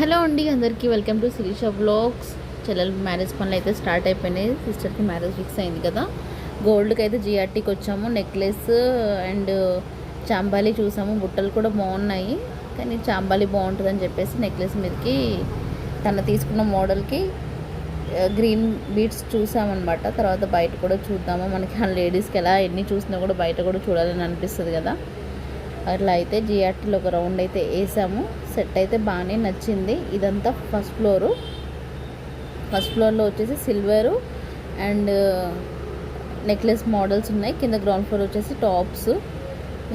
Hello అండి అందరికీ welcome to Sirisha blogs చెల్లెల మ్యారేజ్ పనులు అయితే స్టార్ట్ అయిపోయినాయి. సిస్టర్కి మ్యారేజ్ ఫిక్స్ అయింది కదా. గోల్డ్కి అయితే జిఆర్టీకి వచ్చాము. నెక్లెస్ అండ్ చాంబాలి చూసాము. బుట్టలు కూడా బాగున్నాయి. కానీ చాంబాలి బాగుంటుందని చెప్పేసి నెక్లెస్ మీదకి తను తీసుకున్న మోడల్కి గ్రీన్ బీట్స్ చూసామన్నమాట. తర్వాత బయట కూడా చూద్దాము. మనకి ఆ లేడీస్కి ఎలా ఎన్ని చూసినా కూడా బయట కూడా చూడాలని అనిపిస్తుంది కదా. అట్లా అయితే జిఆర్టీలో ఒక రౌండ్ అయితే వేసాము. సెట్ అయితే బాగానే నచ్చింది. ఇదంతా ఫస్ట్ ఫ్లోరు. ఫస్ట్ ఫ్లోర్లో వచ్చేసి సిల్వరు అండ్ నెక్లెస్ మోడల్స్ ఉన్నాయి. కింద గ్రౌండ్ ఫ్లోర్ వచ్చేసి టాప్స్.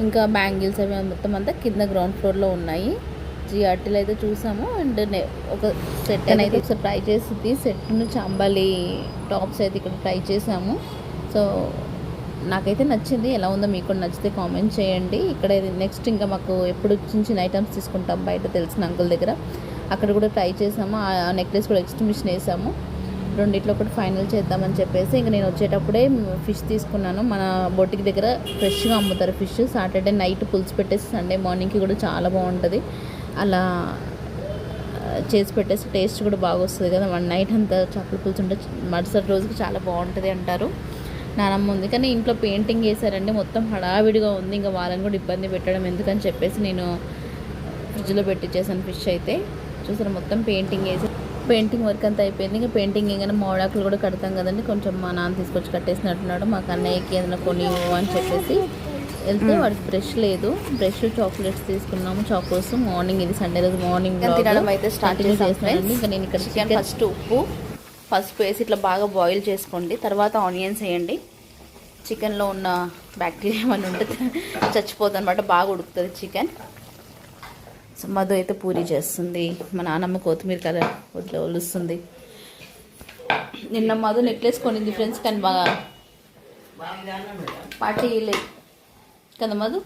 ఇంకా బ్యాంగిల్స్ అవి మొత్తం అంతా కింద గ్రౌండ్ ఫ్లోర్లో ఉన్నాయి. జిఆర్టీలో అయితే చూసాము. అండ్ నె- ఒక సెట్ అని అయితే ఒకసారి ట్రై చేసింది. సెట్ను చాంబాలి టాప్స్ అయితే ఇక్కడ ట్రై చేసాము. సో నాకైతే నచ్చింది. ఎలా ఉందో మీకు కూడా నచ్చితే కామెంట్ చేయండి. ఇక్కడ నెక్స్ట్ ఇంకా మాకు ఎప్పుడు చిన్న చిన్న ఐటమ్స్ తీసుకుంటాం బయట తెలిసిన అంకుల్ దగ్గర. అక్కడ కూడా ట్రై చేసాము. ఆ నెక్లెస్ కూడా ఎక్స్టిమిషన్ వేసాము. రెండిట్లో ఒకటి ఫైనల్ చేద్దామని చెప్పేసి ఇంకా నేను వచ్చేటప్పుడే ఫిష్ తీసుకున్నాను. మన బొట్టికి దగ్గర ఫ్రెష్గా అమ్ముతారు ఫిష్. సాటర్డే నైట్ పులుసు పెట్టేసి సండే మార్నింగ్కి కూడా చాలా బాగుంటుంది. అలా చేసి పెట్టేసి టేస్ట్ కూడా బాగా వస్తుంది కదా. వన్ నైట్ అంతా చేపల పులుసు ఉంటే మరుసటి రోజుకి చాలా బాగుంటుంది అంటారు. నానమ్మ ఉంది. కానీ ఇంట్లో పెయింటింగ్ వేసారండి మొత్తం హడావిడిగా ఉంది. ఇంకా వాళ్ళని కూడా ఇబ్బంది పెట్టడం ఎందుకని చెప్పేసి నేను ఫ్రిడ్జ్లో పెట్టించేసాను ఫిష్ అయితే. చూసారు మొత్తం పెయింటింగ్ వేసి పెయింటింగ్ వర్క్ అంతా అయిపోయింది. ఇంకా పెయింటింగ్ ఇంకా మోడాకులు కూడా కడతాం కదండి. కొంచెం మా నాన్న తీసుకొచ్చి కట్టేసినట్టున్నాడు. మా కన్నయ్యకి ఏదైనా కొని అని చెప్పేసి వెళ్తే వాడికి బ్రష్ లేదు. బ్రష్ చాక్లెట్స్ తీసుకున్నాము. చాకోస్ మార్నింగ్ ఇది సండే రోజు మార్నింగ్ తినడం అయితే స్టార్ట్ చేసాం చేస్తానండి ఇంకా నేను ఇక్కడ ఫస్ట్ ఉప్పు. పసుపు వేసి ఇట్లా బాగా బాయిల్ చేసుకోండి. తర్వాత ఆనియన్స్ వేయండి. చికెన్లో ఉన్న బ్యాక్టీరియా ఏమైనా ఉంటే చచ్చిపోతుంది అనమాట బాగా ఉడుకుతుంది చికెన్. సో మధు అయితే పూరి చేస్తుంది. మా నాన్నమ్మ కొత్తిమీర కల ఇట్లా ఒలుస్తుంది. నిన్న మధు నెక్లెస్ కొనింది ఫ్రెండ్స్ కానీ బాగా. పార్టీ లేదు కదా Madhu?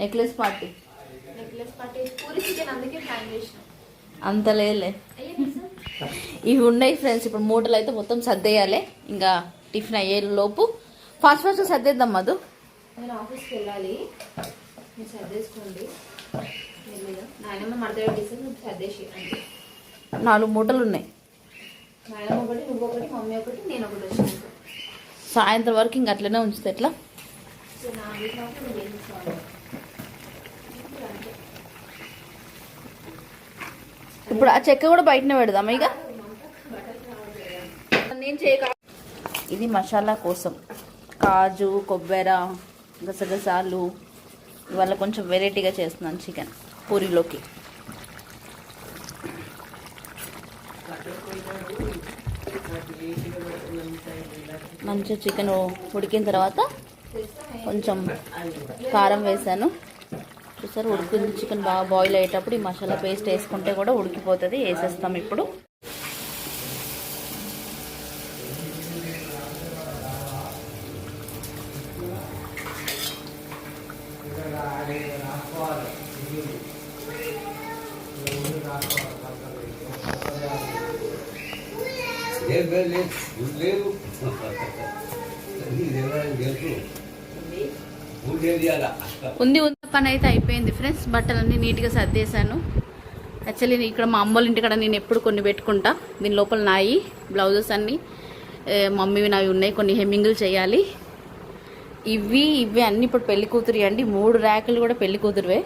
Necklace party necklace party puri chicken అందుకే ప్లాన్ చేసిన. అంత లేదులే. ఇవి ఉన్నాయి ఫ్రెండ్స్ ఇప్పుడు మూటలు అయితే మొత్తం సర్దేయాలి. ఇంకా టిఫిన్ అయ్యే లోపు. ఫాస్ట్ ఫాస్ట్ సర్దేద్దాం మధు. నేను ఆఫీస్కి వెళ్ళాలి. మీరు సర్దేసుకోండి. నాయనమ్మ మడత సర్దేసి నాలుగు మూటలు ఉన్నాయి. నాయనమ్మ ఒకటి నువ్వు ఒకటి మమ్మీ ఒకటి నేను ఒకటి వచ్చాను సాయంత్రం వరకు ఇంక అట్లనే ఉంచితే. ఎట్లా సో నా వీక్ మాత్రం నువ్వు ఏం తీసుకోవాలి అంతే ఇప్పుడు ఆ చెక్క కూడా బయటనే పెడదాం ఇక? నేను చేయక ఇది మసాలా కోసం. కాజు కొబ్బరి గసగసాలు ఇవాళ కొంచెం వెరైటీగా చేస్తున్నాను చికెన్ పూరిలోకి. మంచిగా చికెన్ ఉడికిన తర్వాత కొంచెం కారం వేసాను. చూసారు ఉడికింది చికెన్ బాగా బాయిల్ అయ్యేటప్పుడు ఈ మసాలా పేస్ట్ వేసుకుంటే కూడా ఉడికిపోతుంది వేసేస్తాం ఇప్పుడు. ఉంది ఉంది. పని అయితే అయిపోయింది ఫ్రెండ్స్. బట్టలన్నీ నీట్గా సర్దేశాను. యాక్చువల్లీ ఇక్కడ మా అమ్మోళ్ళ ఇంటికాడ నేను ఎప్పుడు కొన్ని పెట్టుకుంటా. దీని లోపల నాయి బ్లౌజెస్ అన్నీ మమ్మీవి నావి ఉన్నాయి. కొన్ని హెమ్మింగులు చేయాలి. ఇవి ఇవి అన్నీ ఇప్పుడు పెళ్ళి కూతురి అండి. మూడు ర్యాకులు కూడా పెళ్ళి కూతురువే.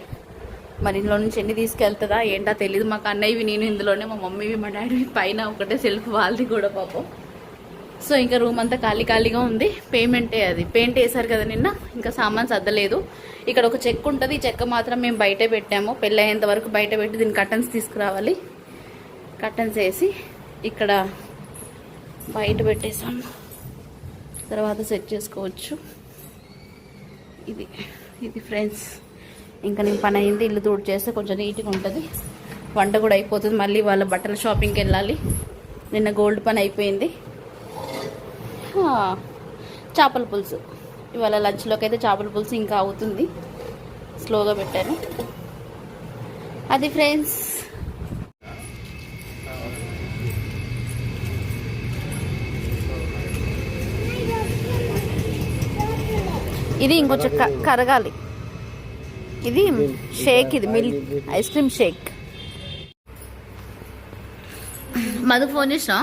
మరి ఇందులో నుంచి ఎన్ని తీసుకెళ్తుందా ఏంటో తెలియదు మాకు అన్నయ్యవి నేను ఇందులోనే మా మమ్మీవి మా డాడీవి పైన ఒకటే సెల్ఫ్ వాళ్ళది కూడా పాపం. సో ఇంకా రూమ్ అంతా ఖాళీ ఖాళీగా ఉంది. పేమెంటే అది. పెయింట్ వేశారు కదా నిన్న. ఇంకా సామాన్ సర్దలేదు. ఇక్కడ ఒక చెక్ ఉంటుంది. ఈ చెక్క మాత్రం మేము బయట పెట్టాము. పెళ్ళి అయ్యేంత వరకు బయట పెట్టి దీని కటన్స్ తీసుకురావాలి. కటన్స్ వేసి ఇక్కడ బయట పెట్టేసాం తర్వాత సెట్ చేసుకోవచ్చు. ఇది. ఇది ఫ్రెండ్స్. ఇంకా నేను పని అయింది. ఇల్లు తోడు చేస్తే కొంచెం నీట్గా ఉంటుంది. వంట కూడా అయిపోతుంది. మళ్ళీ వాళ్ళ బట్టల షాపింగ్కి వెళ్ళాలి. నిన్న గోల్డ్ పని అయిపోయింది. చేపల పులుసు. ఇవాళ లంచ్లోకి అయితే చేపల పులుసు ఇంకా అవుతుంది. స్లోగా పెట్టాను. అది ఫ్రెండ్స్. ఇది ఇంకొంచెం కరగాలి. ఇది షేక్ ఇది milk ice cream shake. Madhu phone చేసినా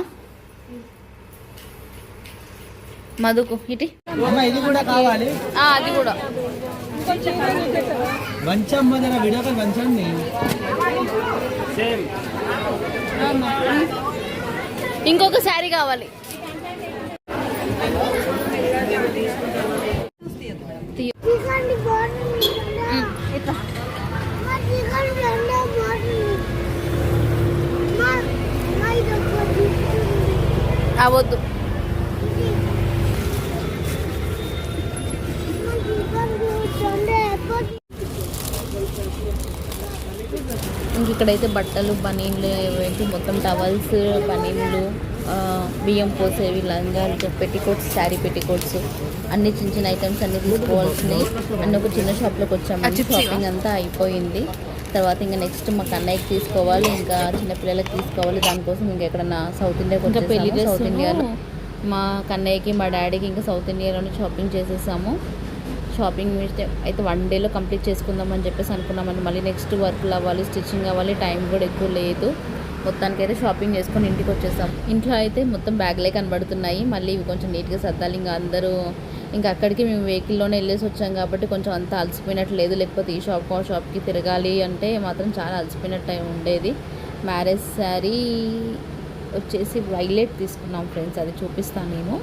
మధుకు. ఇటీ? ఇది కూడా కావాలి. ఆ, అది కూడా. ఇంకొక శారీ కావాలి. తీయ్. ఇక్కడైతే బట్టలు బనీన్లు ఏంటి మొత్తం టవల్స్ బనీన్లు బియ్యం పోసేవి లంగాలు పెట్టికోట్స్ శారీ పెట్టికోట్స్ అన్ని చిన్న చిన్న ఐటమ్స్ అన్ని తీసుకోవాల్సినవి. అన్ని ఒక చిన్న షాప్లోకి వచ్చాము? షాపింగ్ అంతా అయిపోయింది. తర్వాత ఇంకా నెక్స్ట్ మా కన్నయ్యకి తీసుకోవాలి. ఇంకా చిన్నపిల్లలకి తీసుకోవాలి. దానికోసం ఇంకా ఎక్కడన్నా సౌత్ ఇండియాకి ఇంకా పెళ్ళి వచ్చేసాము. సౌత్ ఇండియాలో మా కన్నయ్యకి మా డాడీకి ఇంకా సౌత్ ఇండియాలోనే షాపింగ్ చేసేసాము. షాపింగ్ అయితే అయితే వన్ డేలో కంప్లీట్ చేసుకుందామని చెప్పేసి అనుకున్నామని మళ్ళీ నెక్స్ట్ వర్క్లు అవ్వాలి స్టిచ్చింగ్ అవ్వాలి టైం కూడా ఎక్కువ లేదు. మొత్తానికైతే షాపింగ్ చేసుకొని ఇంటికి వచ్చేసాం. ఇంట్లో అయితే మొత్తం బ్యాగ్లే కనబడుతున్నాయి. మళ్ళీ ఇవి కొంచెం నీట్గా సర్దాలి. ఇంకా అందరూ ఇంకా అక్కడికి మేము వెహికల్లోనే వెళ్ళేసి వచ్చాం కాబట్టి కొంచెం అంత అలసిపోయినట్టు లేదు లేకపోతే ఈ షాప్ ఆ షాప్కి తిరగాలి అంటే మాత్రం చాలా అలసిపోయినట్టు ఉండేది. మ్యారేజ్ శారీ వచ్చేసి వైలెట్ తీసుకున్నాం ఫ్రెండ్స్. అది చూపిస్తాను నేను.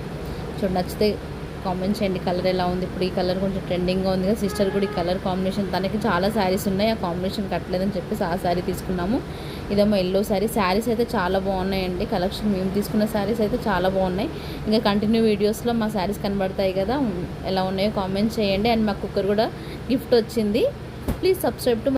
చూడండి నచ్చితే కామెంట్ చేయండి. కలర్ ఎలా ఉంది? ఇప్పుడు ఈ కలర్ కొంచెం ట్రెండింగ్గా ఉంది కదా సిస్టర్ కూడా ఈ కలర్ కాంబినేషన్ తనకి చాలా శారీస్ ఉన్నాయి. ఆ కాంబినేషన్ కట్టలేదని చెప్పేసి ఆ శారీ తీసుకున్నాము. ఇదేమో ఎల్లో శారీ శారీస్ అయితే చాలా బాగున్నాయండి. కలెక్షన్ మేము తీసుకున్న శారీస్ అయితే చాలా బాగున్నాయి. ఇంకా కంటిన్యూ వీడియోస్లో మా శారీస్ కనబడతాయి కదా ఎలా ఉన్నాయో కామెంట్ చేయండి. అండ్ మా కుక్కర్ కూడా గిఫ్ట్ వచ్చింది. Please subscribe to